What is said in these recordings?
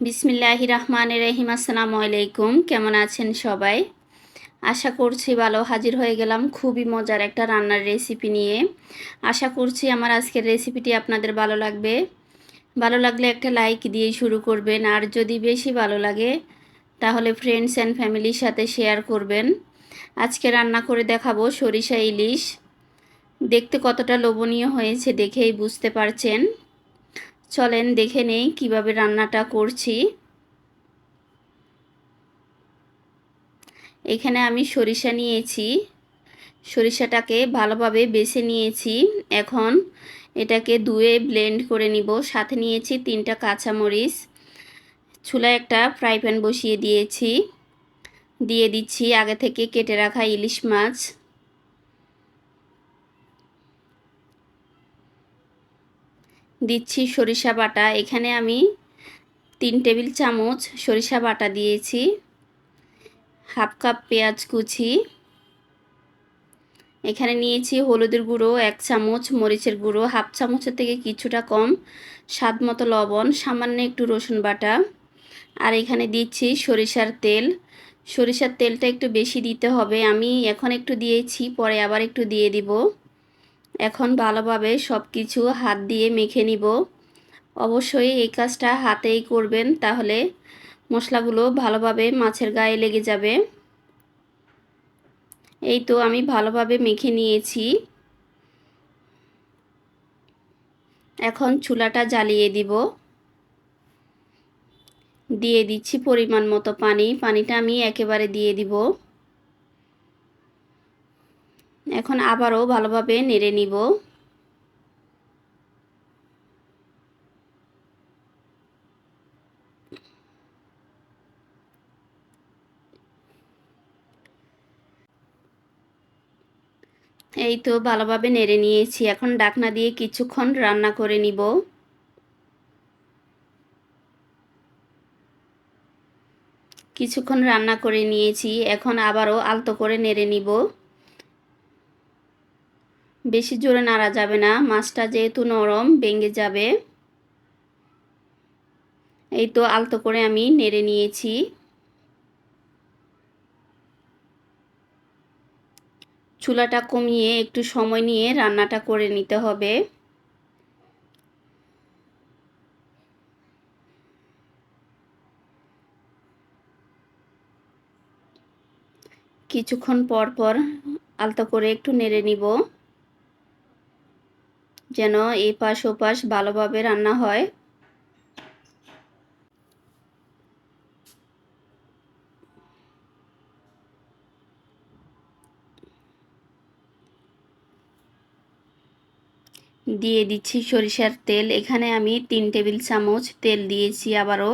বিসমিল্লাহ রহমান রহিম, আসসালামু আলাইকুম। কেমন আছেন সবাই? আশা করছি ভালো, হাজির হয়ে গেলাম খুবই মজার একটা রান্নার রেসিপি নিয়ে। আশা করছি আমার আজকের রেসিপিটি আপনাদের ভালো লাগবে। ভালো লাগলে একটা লাইক দিয়ে শুরু করবেন, আর যদি বেশি ভালো লাগে, তাহলে ফ্রেন্ডস অ্যান্ড ফ্যামিলির সাথে শেয়ার করবেন। আজকে রান্না করে দেখাবো সরিষা ইলিশ। দেখতে কতটা লোভনীয় হয়েছে দেখেই বুঝতে পারছেন। চলেন, দেখে নেই কীভাবে রান্নাটা করছি। এখানে আমি সরিষা নিয়েছি। সরিষাটাকে ভালোভাবে বেছে নিয়েছি। এখন এটাকে ধুয়ে ব্লেন্ড করে নিব। সাথে নিয়েছি তিনটা কাঁচামরিচ। চুলায় একটা ফ্রাই প্যান বসিয়ে দিয়েছি। দিয়ে দিচ্ছি আগে থেকে কেটে রাখা ইলিশ মাছ। দিচ্ছি সরিষা বাটা। এখানে আমি তিন টেবিল চামচ সরিষা বাটা দিয়েছি। হাফ কাপ পেঁয়াজ কুচি। এখানে নিয়েছি হলুদের গুঁড়ো, এক চামচ মরিচের গুঁড়ো, হাফ চামচের থেকে কিছুটা কম স্বাদ মতো লবণ, সামান্য একটু রসুন বাটা। আর এখানে দিচ্ছি সরিষার তেল। সরিষার তেলটা একটু বেশি দিতে হবে। আমি এখন একটু দিয়েছি, পরে আবার একটু দিয়ে দিব। এখন ভালোভাবে সব কিছু হাত দিয়ে মেখে নিব। অবশ্যই এই কাজটা হাতেই করবেন, তাহলে মশলাগুলো ভালোভাবে মাছের গায়ে লেগে যাবে। এই তো আমি ভালোভাবে মেখে নিয়েছি। এখন চুলাটা জ্বালিয়ে দিব। দিয়ে দিচ্ছি পরিমাণ মতো পানি, পানিটা আমি একেবারে দিয়ে দিব। এখন আবারও ভালোভাবে নেড়ে নিব। এই তো ভালোভাবে নেড়ে নিয়েছি। এখন ডাকনা দিয়ে কিছুক্ষণ রান্না করে নিব। কিছুক্ষণ রান্না করে নিয়েছি। এখন আবারও আলতো করে নেড়ে নিব। বেশি জোরে নাড়া যাবে না, মাছটা যেহেতু নরম, ভেঙে যাবে। এই তো আলতো করে আমি নেড়ে নিয়েছি। চুলাটা কমিয়ে একটু সময় নিয়ে রান্নাটা করে নিতে হবে। কিছুক্ষণ পর পর আলতো করে একটু নেড়ে নিব। যেন এপাশ পাশ ওপাশ ভালোভাবে রান্না হয়। দিয়ে দিচ্ছি সরিষার তেল। এখানে আমি তিন টেবিল চামচ তেল দিয়েছি আবারও।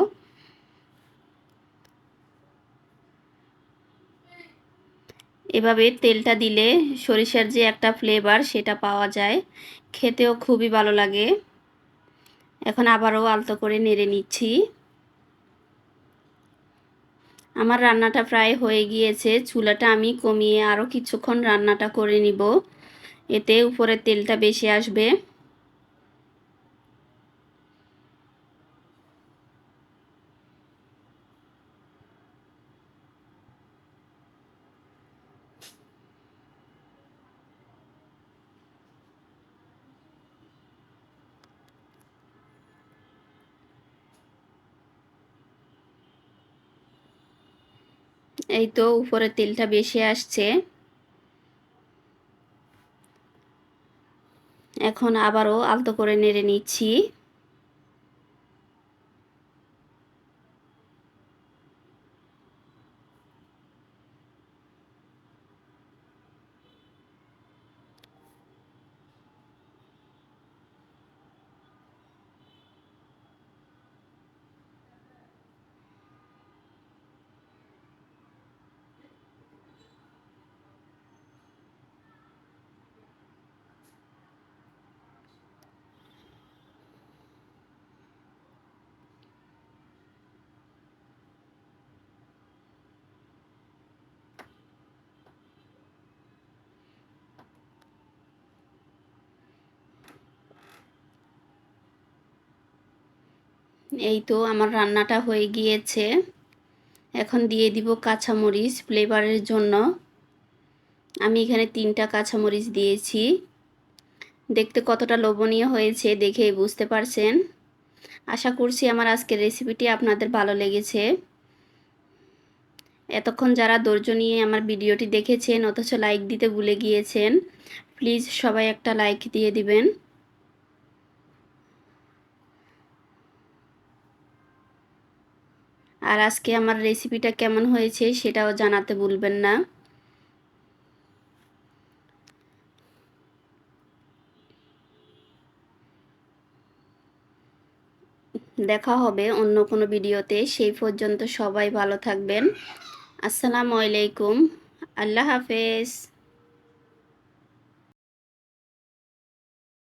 এভাবে তেলটা দিলে সরিষার যে একটা ফ্লেভার সেটা পাওয়া যায়। খেতেও খুবই ভালো লাগে। এখন আবারও আলতো করে নেড়ে নিচ্ছি। আমার রান্নাটা প্রায় হয়ে গিয়েছে। চুলাটা আমি কমিয়ে আরও কিছুক্ষণ রান্নাটা করে নিব। এতে উপরে তেলটা বেশি আসবে। এই তো উপরে তেলটা বেশি আসছে। এখন আবারও আলতো করে নেড়ে নিচ্ছি। এই তো আমার রান্নাটা হয়ে গিয়েছে। এখন দিয়ে দিব কাঁচামরিচ ফ্লেভারের জন্য। আমি এখানে তিনটা কাঁচামরিচ দিয়েছি। দেখতে কতটা লোভনীয় হয়েছে দেখেই বুঝতে পারছেন? আশা করছি আমার আজকের রেসিপিটি আপনাদের ভালো লেগেছে। এতক্ষণ যারা ধৈর্য নিয়ে আমার ভিডিওটি দেখেছেন, অথচ লাইক দিতে ভুলে গিয়েছেন, প্লিজ সবাই একটা লাইক দিয়ে দিবেন। আর আজকে আমার রেসিপিটা কেমন হয়েছে সেটাও জানাতে ভুলবেন না। দেখা হবে অন্য কোনো ভিডিওতে। সেই পর্যন্ত সবাই ভালো থাকবেন। আসসালামু আলাইকুম। আল্লাহ হাফেজ।